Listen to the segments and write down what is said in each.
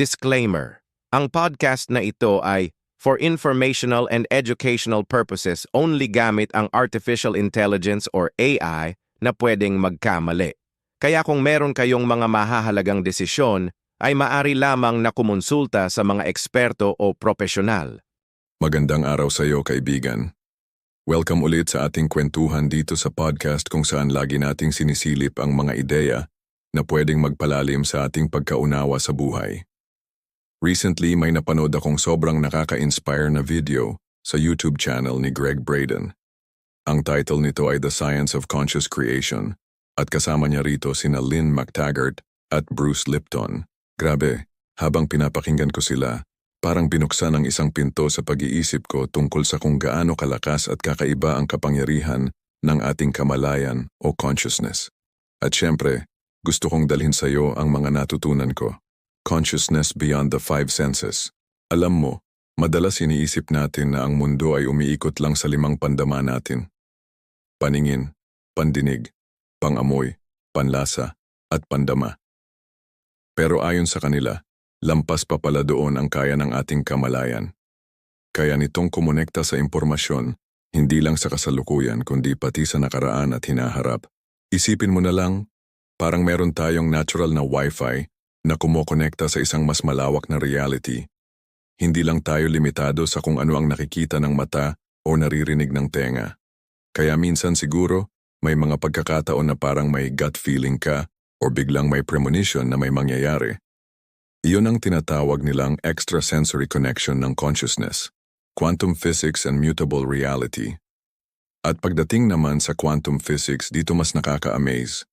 Disclaimer. Ang podcast na ito ay for informational and educational purposes only gamit ang artificial intelligence or AI na pwedeng magkamali. Kaya kung meron kayong mga mahahalagang desisyon, ay maari lamang na kumonsulta sa mga eksperto o profesional. Magandang araw sa iyo, kaibigan. Welcome ulit sa ating kwentuhan dito sa podcast kung saan lagi nating sinisilip ang mga ideya na pwedeng magpalalim sa ating pagkaunawa sa buhay. Recently, may napanood akong sobrang nakaka-inspire na video sa YouTube channel ni Greg Braden. Ang title nito ay The Science of Conscious Creation at kasama niya rito sina Lynn McTaggart at Bruce Lipton. Grabe, habang pinapakinggan ko sila, parang binuksan ang isang pinto sa pag-iisip ko tungkol sa kung gaano kalakas at kakaiba ang kapangyarihan ng ating kamalayan o consciousness. At syempre, gusto kong dalhin sa iyo ang mga natutunan ko. Consciousness beyond the five senses. Alam mo, madalas iniisip natin na ang mundo ay umiikot lang sa limang pandama natin. Paningin, pandinig, pangamoy, panlasa, at pandama. Pero ayon sa kanila, lampas pa pala doon ang kaya ng ating kamalayan. Kaya nitong kumonekta sa impormasyon, hindi lang sa kasalukuyan kundi pati sa nakaraan at hinaharap. Isipin mo na lang, parang meron tayong natural na wifi na kumokonekta sa isang mas malawak na reality. Hindi lang tayo limitado sa kung ano ang nakikita ng mata o naririnig ng tenga. Kaya minsan siguro, may mga pagkakataon na parang may gut feeling ka o biglang may premonition na may mangyayari. Iyon ang tinatawag nilang extrasensory connection ng consciousness, quantum physics and mutable reality. At pagdating naman sa quantum physics, dito mas nakaka-amaze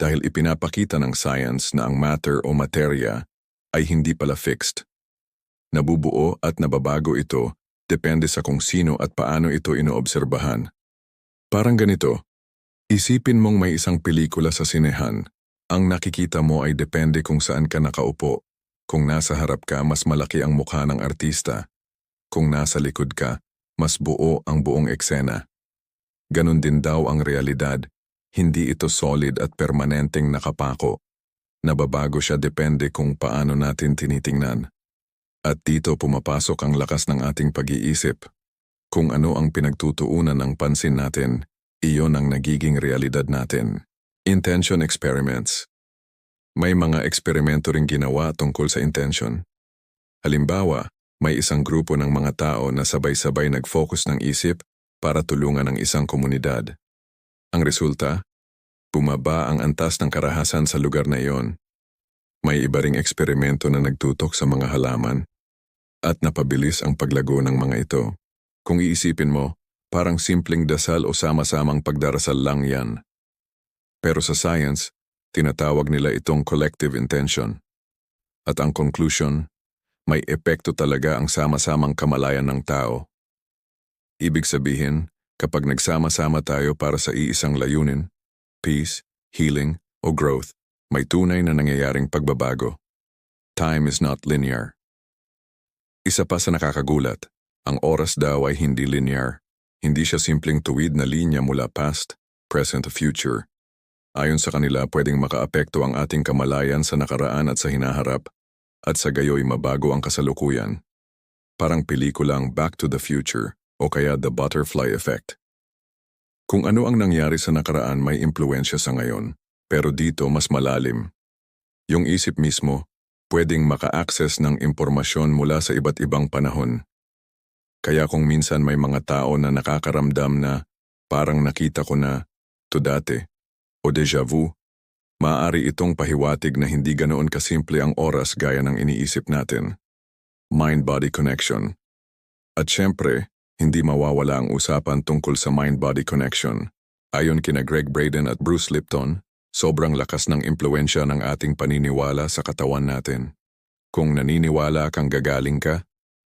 dahil ipinapakita ng science na ang matter o materya ay hindi pala fixed. Nabubuo at nababago ito depende sa kung sino at paano ito inoobserbahan. Parang ganito, isipin mong may isang pelikula sa sinehan. Ang nakikita mo ay depende kung saan ka nakaupo. Kung nasa harap ka, mas malaki ang mukha ng artista. Kung nasa likod ka, mas buo ang buong eksena. Ganon din daw ang realidad hindi ito solid at permanenteng nakapako. Nababago siya depende kung paano natin tinitingnan. At dito pumapasok ang lakas ng ating pag-iisip. Kung ano ang pinagtutuunan ng pansin natin, iyon ang nagiging realidad natin. Intention experiments. May mga eksperimento ring ginawa tungkol sa intention. Halimbawa, may isang grupo ng mga tao na sabay-sabay nag-focus ng isip para tulungan ang isang komunidad. Ang resulta, bumaba ang antas ng karahasan sa lugar na iyon. May iba ring eksperimento na nagtutok sa mga halaman at napabilis ang paglago ng mga ito. Kung iisipin mo, parang simpleng dasal o sama-samang pagdarasal lang yan. Pero sa science, tinatawag nila itong collective intention. At ang conclusion, may epekto talaga ang sama-samang kamalayan ng tao. Ibig sabihin, Kapag nagsama-sama tayo para sa iisang layunin, peace, healing, o growth, may tunay na nangyayaring pagbabago. Time is not linear. Isa pa sa nakakagulat, ang oras daw ay hindi linear. Hindi siya simpleng tuwid na linya mula past, present to future. Ayon sa kanila, pwedeng makaapekto ang ating kamalayan sa nakaraan at sa hinaharap, at sa gayoy mabago ang kasalukuyan. Parang pelikulang Back to the Future o kaya the butterfly effect. Kung ano ang nangyari sa nakaraan may impluensya sa ngayon, pero dito mas malalim. Yung isip mismo, pwedeng maka-access ng impormasyon mula sa iba't ibang panahon. Kaya kung minsan may mga tao na nakakaramdam na parang nakita ko na to dati o deja vu, maaari itong pahiwatig na hindi ganoon kasimple ang oras gaya ng iniisip natin. Mind-body connection. At syempre, hindi mawawala ang usapan tungkol sa mind-body connection. Ayon kina Greg Braden at Bruce Lipton, sobrang lakas ng impluensya ng ating paniniwala sa katawan natin. Kung naniniwala kang gagaling ka,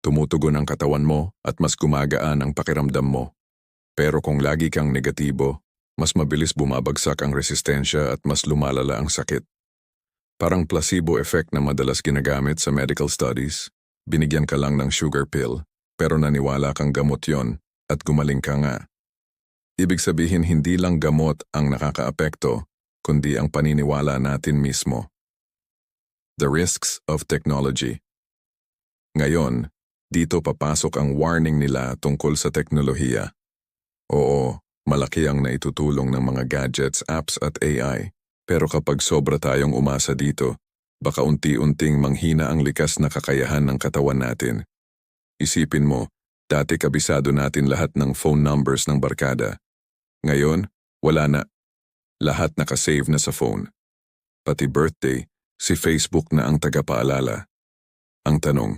tumutugon ang katawan mo at mas gumagaan ang pakiramdam mo. Pero kung lagi kang negatibo, mas mabilis bumabagsak ang resistensya at mas lumalala ang sakit. Parang placebo effect na madalas ginagamit sa medical studies, binigyan ka lang ng sugar pill pero naniwala kang gamot yon at gumaling ka nga. Ibig sabihin hindi lang gamot ang nakakaapekto, kundi ang paniniwala natin mismo. The Risks of Technology. Ngayon, dito papasok ang warning nila tungkol sa teknolohiya. Oo, malaki ang naitutulong ng mga gadgets, apps at AI. Pero kapag sobra tayong umasa dito, baka unti-unting manghina ang likas na kakayahan ng katawan natin. Isipin mo, dati kabisado natin lahat ng phone numbers ng barkada. Ngayon, wala na. Lahat nakasave na sa phone. Pati birthday, si Facebook na ang tagapaalala. Ang tanong,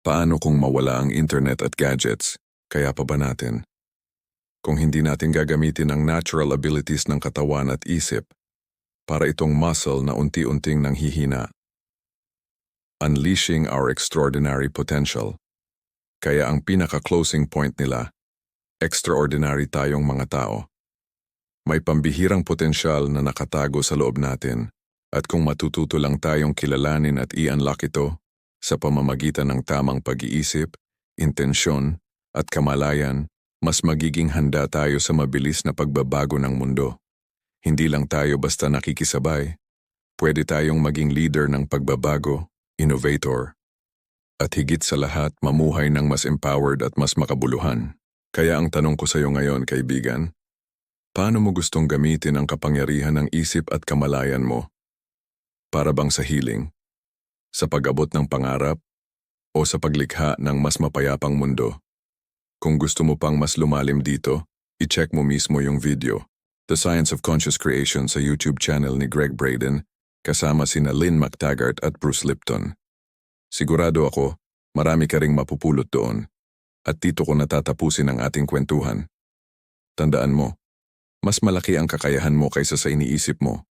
paano kung mawala ang internet at gadgets? Kaya pa ba natin? Kung hindi natin gagamitin ang natural abilities ng katawan at isip, para itong muscle na unti-unting nanghihina. Unleashing our extraordinary potential. Kaya ang pinaka-closing point nila, extraordinary tayong mga tao. May pambihirang potensyal na nakatago sa loob natin at kung matututo lang tayong kilalanin at i-unlock ito sa pamamagitan ng tamang pag-iisip, intensyon at kamalayan, mas magiging handa tayo sa mabilis na pagbabago ng mundo. Hindi lang tayo basta nakikisabay, pwede tayong maging leader ng pagbabago, innovator, at higit sa lahat mamuhay ng mas empowered at mas makabuluhan. Kaya ang tanong ko sa iyo ngayon, kaibigan, paano mo gustong gamitin ang kapangyarihan ng isip at kamalayan mo? Para bang sa healing? Sa pag-abot ng pangarap? O sa paglikha ng mas mapayapang mundo? Kung gusto mo pang mas lumalim dito, i-check mo mismo yung video. The Science of Conscious Creation sa YouTube channel ni Greg Braden kasama sina Lynn McTaggart at Bruce Lipton. Sigurado ako, marami ka ring mapupulot doon. At dito ko natatapusin ang ating kwentuhan. Tandaan mo, mas malaki ang kakayahan mo kaysa sa iniisip mo.